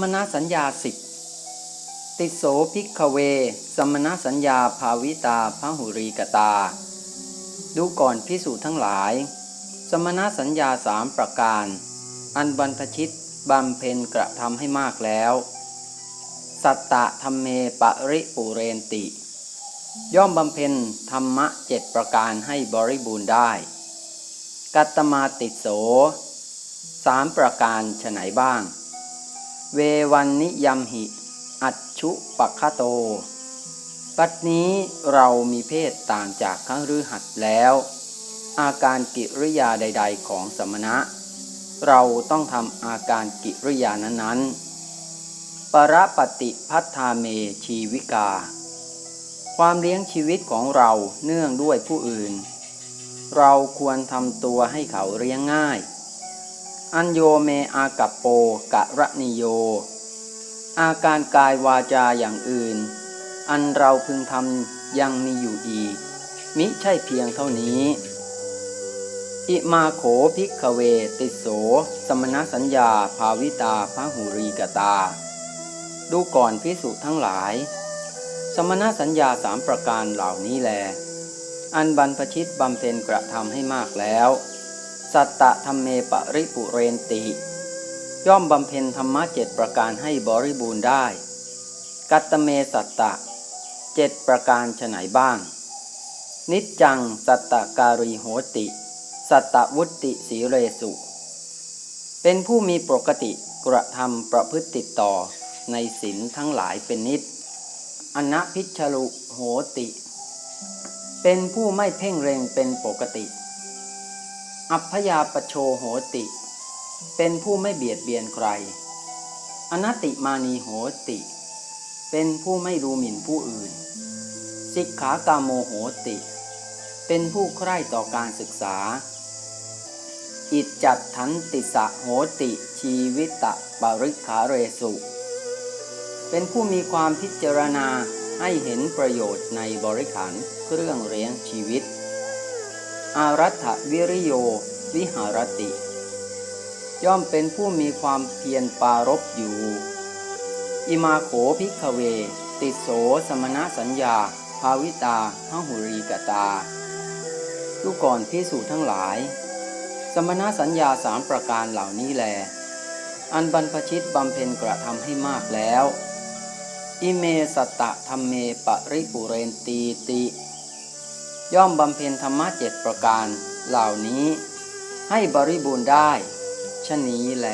มณสัญญาสิบติโสภิกขเว สมณสัญญาภาวิตาพหุรีกตา ดูก่อนพิสูจน์ทั้งหลาย สมณสัญญาสามประการ อันบรรพชิตบำเพ็ญกระทำให้มากแล้ว สัตตะธรรมเมปริปุเรนติ ย่อมบำเพ็ญธรรมะเจ็ดประการให้บริบูรณ์ได้ กัตตมาติโสสามประการฉไหนบ้าง เววันนิยัมหิ อัจชุปัคะโต ปัดนี้เรามีเพศต่างจากข้างรือหัดแล้ว อาการกิริยาใด ๆ ของสมณะ เราต้องทำอาการกิริยานั้น ๆ ปรปฏิพัฒธาเมชีวิกา ความเลี้ยงชีวิตของเราเนื่องด้วยผู้อื่น เราควรทำตัวให้เขาเลี้ยงง่าย อัญโยเมอากัปโปกะระนิโย อาการกายวาจาอย่างอื่น อันเราพึงทำยังมีอยู่อีก มิใช่เพียงเท่านี้ อิมาโขภิกขเวติโส สมณสัญญาภาวิตาพระหุรีกตา ดูก่อนพิสุทั้งหลาย สมณสัญญาสามประการเหล่านี้แล อันบรรพชิตบำเพ็ญกระทำให้มากแล้ว สัตตะธรรมเมปริปุเรนติ ย่อมบำเพ็ญธรรมะเจ็ดประการให้บริบูรณ์ได้ กัตตเมสัตตะเจ็ดประการฉไหนบ้าง นิจจังสัตตะการีโหติ สัตตะวุติสีเรสุ เป็นผู้มีปกติกระทำประพฤติติดต่อในศีลทั้งหลายเป็นนิจอนัพิชลุโหติ เป็นผู้ไม่เพ่งเร็งเป็นปกติ อัพยาปโชโหติ เป็นผู้ไม่เบียดเบียนใคร อนัติมานีโหติ เป็นผู้ไม่ดูหมิ่นผู้อื่น สิกขากาโมโหติ เป็นผู้ใคร่ต่อการศึกษา อิจจัดทันติสะโหติ ชีวิตะปริขาเรสุ เป็นผู้มีความพิจารณาให้เห็นประโยชน์ในบริขารเครื่องเลี้ยงชีวิต อารัฐวิริโย วิหารติ ย่อมเป็นผู้มีความเพียรปารบอยู่ อิมาโขภิกเว ติโสสมณสัญญา ภาวิตาหหุรีกตาลูกก่อนพิสูจทั้งหลาย สมณสัญญาสามประการเหล่านี้แล อันบรรพชิตบำเพ็ญกระทำให้มากแล้ว อิเมสตตะธรรมเมปริปุเรนตีติ ย่อมบำเพ็ญธรรมะเจ็ดประการเหล่านี้ให้บริบูรณ์ได้ชะนี้แล